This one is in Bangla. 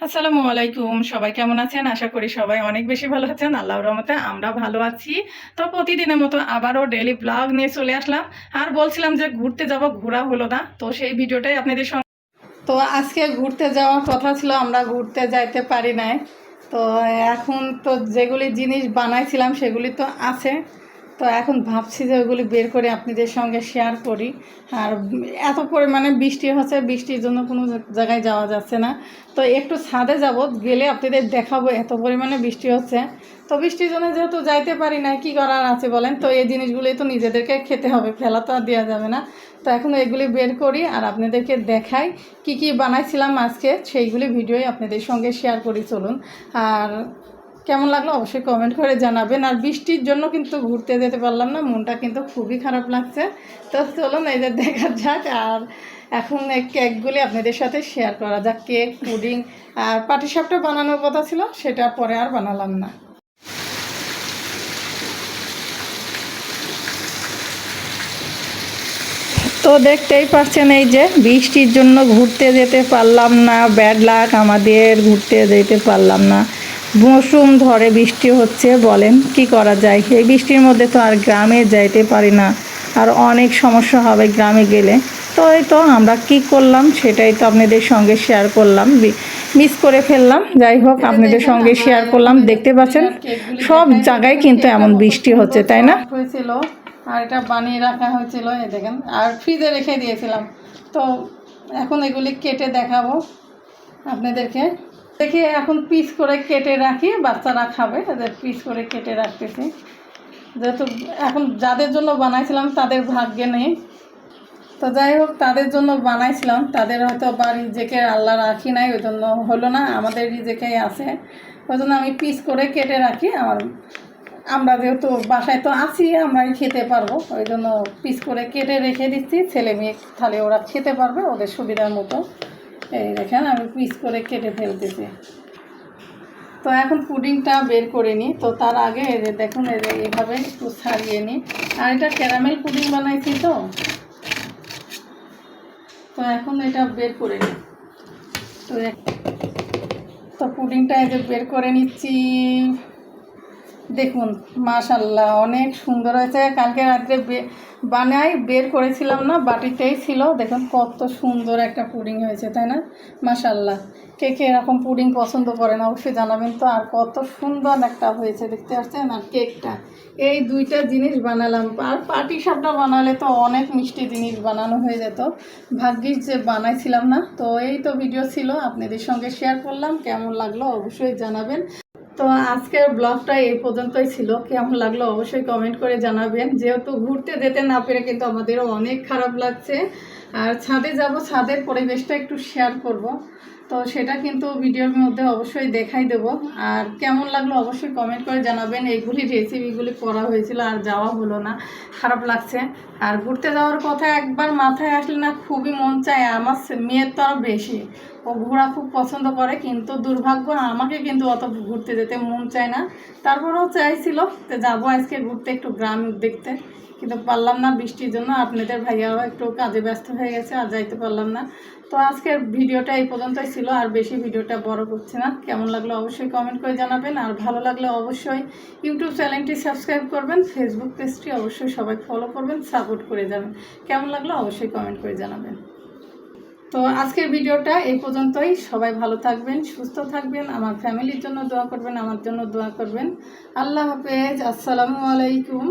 আসসালামু আলাইকুম। সবাই কেমন আছেন? আশা করি সবাই অনেক বেশি ভালো আছেন। আল্লাহর রহমতে আমরা ভালো আছি। তো প্রতিদিনের মতো আবারও ডেলি ব্লগ নিয়ে চলে আসলাম। আর বলছিলাম যে ঘুরতে যাব, ঘোরা হলো না। তো সেই ভিডিওটাই আপনাদের সঙ্গে তো আজকে ঘুরতে যাওয়ার কথা ছিল, আমরা ঘুরতে যাইতে পারি নাই। তো এখন তো যেগুলি জিনিস বানাইছিলাম, সেগুলি তো আছে। তো এখন ভাবছি যে ওগুলি বের করে আপনাদের সঙ্গে শেয়ার করি। আর এত পরিমাণে বৃষ্টি হচ্ছে, বৃষ্টির জন্য কোনো জায়গায় যাওয়া যাচ্ছে না। তো একটু ছাদে যাব, গেলে আপনাদের দেখাবো এত পরিমাণে বৃষ্টি হচ্ছে। তো বৃষ্টির জন্য যেহেতু যাইতে পারি না কি করার আছে বলেন? তো এই জিনিসগুলি তো নিজেদেরকে খেতে হবে, ফেলা তো আর দেওয়া যাবে না। তো এখন এগুলি বের করি আর আপনাদেরকে দেখাই কি কি বানাইছিলাম আজকে, সেইগুলি ভিডিওই আপনাদের সঙ্গে শেয়ার করি, চলুন। আর কেমন লাগল অবশ্যই কমেন্ট করে জানাবেন। আর বৃষ্টির জন্য কিন্তু ঘুরতে যেতে পারলাম না, মনটা কিন্তু খুবই খারাপ লাগছে। তো চলুন এদের দেখা যাক, আর এখন কেকগুলি আপনাদের সাথে শেয়ার করা যাক, কেক, পুডিং, আর পাটিসাপটা বানানোর কথা ছিল, সেটা পরে আর বানালাম না। তো দেখতেই পাচ্ছেন এই যে বৃষ্টির জন্য ঘুরতে যেতে পারলাম না ব্যাড লাক আমাদের ঘুরতে যেতে পারলাম না। মৌসুম ধরে বৃষ্টি হচ্ছে, বলেন, কি করা যায়? এই বৃষ্টির মধ্যে তো আর গ্রামে যাইতে পারি না, আর অনেক সমস্যা হবে গ্রামে গেলে। তো এই তো আমরা কি করলাম সেটাই তো আপনাদের সঙ্গে শেয়ার করলাম মিস করে ফেললাম। যাই হোক, আপনাদের সঙ্গে শেয়ার করলাম। দেখতে পাচ্ছেন, সব জায়গায় কিন্তু এমন বৃষ্টি হচ্ছে, তাই না? হয়েছিল, আর এটা বানিয়ে রাখা হয়েছিল, এই দেখেন, আর ফ্রিজে রেখে দিয়েছিলাম। তো এখন এগুলি কেটে দেখাবো আপনাদেরকে। দেখি এখন পিস করে কেটে রাখি, বাচ্চারা খাবে তাদের পিস করে কেটে রাখতেছি। যেহেতু এখন যাদের জন্য বানাইছিলাম তাদের ভাগ্যে নেই। তো যাই হোক, তাদের জন্য বানাইছিলাম, তাদের হয়তো বা রিজেকে আল্লাহ রাখি নাই ওই জন্য হলো না, আমাদের রিজেকেই আছে। ওই জন্য আমি পিস করে কেটে রাখি, আমার আমরা যেহেতু বাসায় তো আছি, আমরাই খেতে পারব ওই জন্য পিস করে কেটে রেখে দিচ্ছি, ছেলে মেয়ে তাহলে ওরা খেতে পারবে, ওদের সুবিধার মতো। এই দেখেন, আমি পিস করে কেটে ফেলতেছি। তো এখন পুডিংটা বের করে নিই তো তার আগে যে দেখুন, এই যে এইভাবে একটু ছাড়িয়ে নিই আর এটা ক্যারামেল পুডিং বানাইছি তো। তো এখন এটা বের করে নিই তো তো পুডিংটা এদের বের করে নিচ্ছি। দেখুন মাশাল্লাহ অনেক সুন্দর হয়েছে। কালকে রাত্রে বানাই, বের করেছিলাম না, বাটিতেই ছিল। দেখুন, কত সুন্দর একটা পুডিং হয়েছে, তাই না? মাশাল্লাহ কে কে এরকম পুডিং পছন্দ করেন অবশ্যই জানাবেন তো। আর কত সুন্দর একটা হয়েছে, দেখতে পাচ্ছেন? আর কেকটা, এই দুইটা জিনিস বানালাম। আর পাটি সাপটা বানালে তো অনেক মিষ্টি জিনিস বানানো হয়ে যেত। ভাগ্যিস যে বানাইছিলাম না, তো এই তো ভিডিও ছিল। আপনাদের সঙ্গে শেয়ার করলাম, কেমন লাগল অবশ্যই জানাবেন। তো আজকের ব্লগটা এই পর্যন্তই ছিল। কেমন লাগল অবশ্যই কমেন্ট করে জানাবেন। যেহেতু ঘুরতে যেতে না পেরে কিন্তু আমাদেরও অনেক খারাপ লাগছে। আর ছাদে যাব, ছাদের পরিবেশটা একটু শেয়ার করব। তো সেটা কিন্তু ভিডিওর মধ্যে অবশ্যই দেখাই দেব। আর কেমন লাগল অবশ্যই কমেন্ট করে জানাবেন। এইগুলি রেসিপিগুলি করা হয়েছিল আর যাওয়া হলো না। খারাপ লাগছে। আর ঘুরতে যাওয়ার কথা একবার মাথায় আসলে না খুবই মন চায়। আমার মেয়ের তো আরও বেশি। ও ঘোরা খুব পছন্দ করে, কিন্তু দুর্ভাগ্য আমাকে কিন্তু অত ঘুরতে যেতে মন চায় না। তারপরেও চাইছিল যে যাব আজকে ঘুরতে একটু গ্রাম দেখতে। কিন্তু পারলাম না বৃষ্টির জন্য। আপনাদের ভাইয়াও একটু কাজে ব্যস্ত হয়ে গেছে, আর যাইতে পারলাম না। তো আজকের ভিডিওটা এই পর্যন্তই ছিল, আর বেশি ভিডিওটা বড় করছে না। কেমন লাগল অবশ্যই কমেন্ট করে জানাবেন, আর ভালো লাগলে অবশ্যই ইউটিউব চ্যানেলটি সাবস্ক্রাইব করবেন ফেসবুক পেজটি অবশ্যই সবাই ফলো করবেন সাপোর্ট করে যাবেন। কেমন লাগল অবশ্যই কমেন্ট করে জানাবেন। তো আজকের ভিডিওটা এই পর্যন্তই। সবাই ভালো থাকবেন, সুস্থ থাকবেন, আমার ফ্যামিলির জন্য দোয়া করবেন, আমার জন্য দোয়া করবেন। আল্লাহ হাফেজ, আসসালামু আলাইকুম।